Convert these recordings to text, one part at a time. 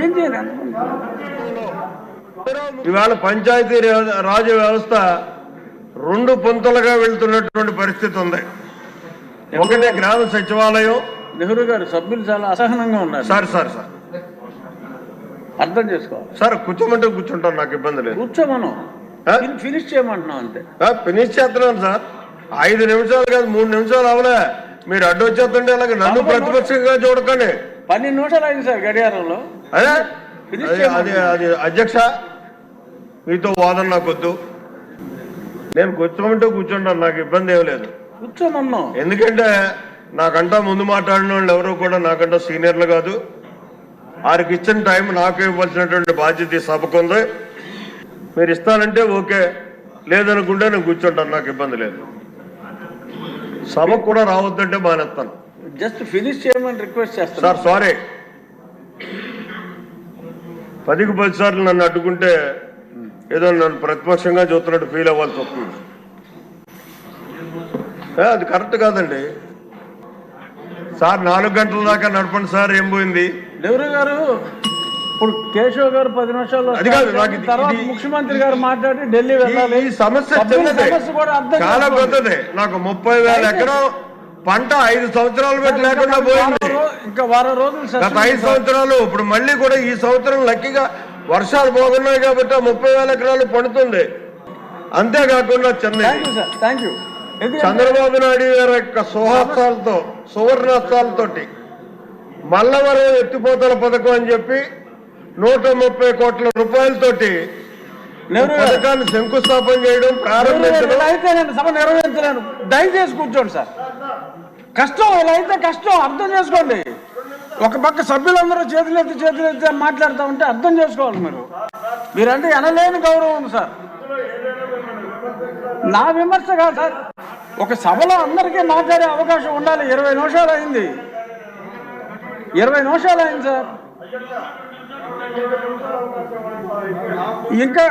ఏం చేయను ఇవాళ పంచాయతీ రాజ్ వ్యవస్థ రెండు పొంతలుగా వెళ్తున్నటువంటి పరిస్థితి ఉంది. ఒకటే గ్రామ సచివాలయం. నెహ్రూ గారు సభ్యులు చాలా అసహనంగా ఉన్నారు. Sir sir sir. అర్థం చేసుకోవాలి. సార్ కూర్చోమంటే కూర్చుంటాను నాకు ఇబ్బంది లేదు. కూర్చోమను. ఫినిష్ చేయమంటున్నాం అంతే. ఫినిష్ చేస్తున్నాను సార్. ఐదు నిమిషాలు కాదు మూడు నిమిషాలు అవలే. మీరు అడ్డు వచ్చేస్తుంటే అలాగే నన్ను ప్రతిపక్షంగా చూడకండి. పన్నెండు నిమిషాలు అయింది సార్ గడియారంలో. అదే అది- అధ్యక్ష మీతో వాదన నాకొద్దు నేను కూర్చోమంటే కూర్చుంటాను నాకు ఇబ్బంది ఏం లేదు. కూర్చోమన్నాం ఎందుకంటే నాకంటా ముందు మాట్లాడిన వాళ్ళు ఎవరు కూడా నాకంటా సీనియర్లు కాదు. వారికి ఇచ్చిన టైం నాకు ఇవ్వాల్సినటువంటి బాధ్యత ఈ సభకు ఉంది. మీరు ఇస్తానంటే ఓకే లేదనుకుంటే నేను కూర్చుంటాను నాకు ఇబ్బంది లేదు. సభకు కూడా రావద్దంటే మానేస్తాను. జస్ట్ ఫినిష్ చేయమని రిక్వెస్ట్ చేస్తాను సార్ సారీ. పదికి పది సార్లు నన్ను అడ్డుకుంటే ఏదో నన్ను ప్రతిపక్షంగా చూస్తున్నట్టు ఫీల్ అవ్వాల్సి వస్తుంది. అది కరెక్ట్ కాదండి. సార్ నాలుగు గంటల దాకా నడపండి సార్ ఏం పోయింది? నెహ్రూ గారు ఇప్పుడు కేశవ్ గారు పది నిమిషాల్లో అది కాదు, నాకు తర్వాత ముఖ్యమంత్రి గారు మాట్లాడి ఢిల్లీ వెళ్ళాలి. ఈ సమస్య చాలా. పెద్దదే. నాకు ముప్పై వేల ఎకరం పంట ఐదు సంవత్సరాలు పెట్టి లేకుండా పోయింది. ఇంకా వారం రోజులు గత ఐదు సంవత్సరాలు ఇప్పుడు మళ్ళీ కూడా ఈ సంవత్సరం లక్కీగా వర్షాలు బాగున్నాయి కాబట్టి ముప్పై వేల ఎకరాలు పండుతుంది. అంతేకాకుండా చెన్నై. చంద్రబాబు నాయుడు గారి యొక్క సుహాసాలతో సువర్ణాస్తాలతోటి మల్లవరం ఎత్తిపోతల పథకం అని చెప్పి నూట ముప్పై కోట్ల రూపాయలతోటి పథకాన్ని శంకుస్థాపన చేయడం ప్రారంభించడం. దయచేసి కూర్చోండి సార్ కష్టం ఇలా అయితే కష్టం అర్థం చేసుకోండి. ఒక పక్క సభ్యులందరూ చేతులెత్తి చేతులెత్తి మాట్లాడుతూ ఉంటే అర్థం చేసుకోవాలి మీరు. మీరంటే ఎనలేని గౌరవం ఉంది సార్. నా విమర్శ కాదు సార్. ఒక సభలో అందరికీ మాట్లాడే అవకాశం ఉండాలి. ఇరవై నిమిషాలు అయింది. ఇరవై నిమిషాలు అయింది సార్. ఇంకా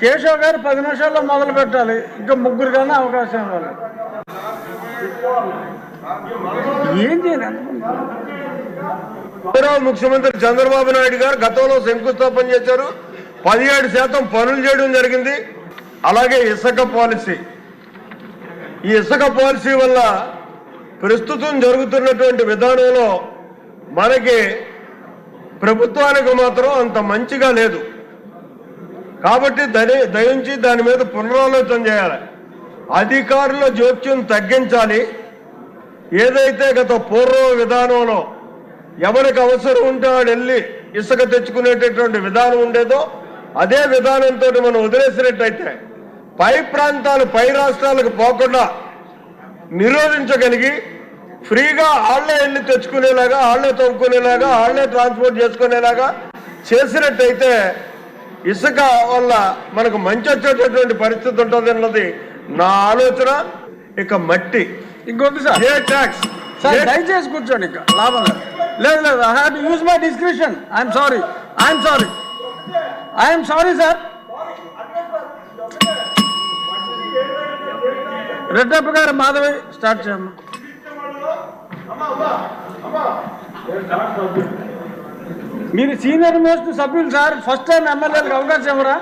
కేశవ్ గారు పది నిమిషాల్లో మొదలు పెట్టాలి. ఇంకా ముగ్గురు కన్నా అవకాశం ఇవ్వాలి. ఏం చేయాలి? ముఖ్యమంత్రి చంద్రబాబు నాయుడు గారు గతంలో శంకుస్థాపన చేశారు. పదిహేడు శాతం పనులు చేయడం జరిగింది. అలాగే ఇసుక పాలసీ. ఈ ఇసుక పాలసీ వల్ల ప్రస్తుతం జరుగుతున్నటువంటి విధానంలో మనకి ప్రభుత్వానికి మాత్రం అంత మంచిగా లేదు. కాబట్టి దయ దయించి దాని మీద పునరాలోచన చేయాలి. అధికారుల జోక్యం తగ్గించాలి. ఏదైతే గత పూర్వ విధానంలో ఎవరికి అవసరం ఉంటే వాడు వెళ్ళి ఇసుక తెచ్చుకునేటటువంటి విధానం ఉండేదో అదే విధానంతో మనం వదిలేసినట్టయితే పై ప్రాంతాలు పై రాష్ట్రాలకు పోకుండా నిరోధించగలిగి ఫ్రీగా ఆళ్ళే వెళ్ళి తెచ్చుకునేలాగా ఆళ్ళే తవ్వుకునేలాగా ఆళ్ళే ట్రాన్స్పోర్ట్ చేసుకునేలాగా చేసినట్టయితే ఇసుక వల్ల మనకు మంచి వచ్చేటటువంటి పరిస్థితి ఉంటుంది అన్నది నా ఆలోచన. ఇక మట్టి ఇంకొద్ది సార్. ఏ ట్యాక్స్ సార్ దయచేసి కూర్చోండి ఇంకా లాభం లేదు. లేదు లేదు I have to use my description I'm sorry I'm sorry I'm sorry sir Reddappa గారు మాధవి స్టార్ట్ చేయమ్మా. మీరు సీనియర్ మోస్ట్ సభ్యులు సార్ ఫస్ట్ టైం ఎమ్మెల్యేలకు అవకాశం ఇవ్వరా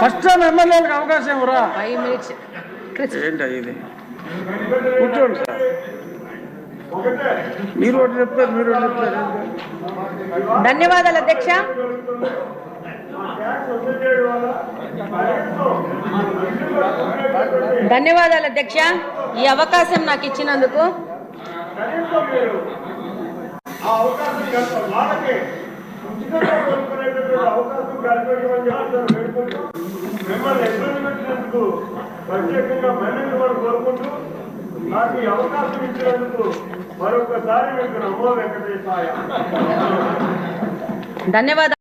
ఫస్ట్ టైం ఎమ్మెల్యేలకు అవకాశం ఇవ్వరా ఏంటి ఇది? కూర్చోండి. సార్ మీరు ఒకటి చెప్తారు మీరు ఒకటి చెప్తారు ధన్యవాదాలు అధ్యక్ష. ధన్యవాదాలు అధ్యక్ష. ఈ అవకాశం నాకు ఇచ్చినందుకు. మిమ్మల్ని ఇబ్బంది ప్రత్యేకంగా మహిళలు కూడా కోరుకుంటూ నాకు ఈ అవకాశం ఇచ్చినందుకు మరొకసారి మీకు నమో వెంకటేశాయ. ధన్యవాదాలు.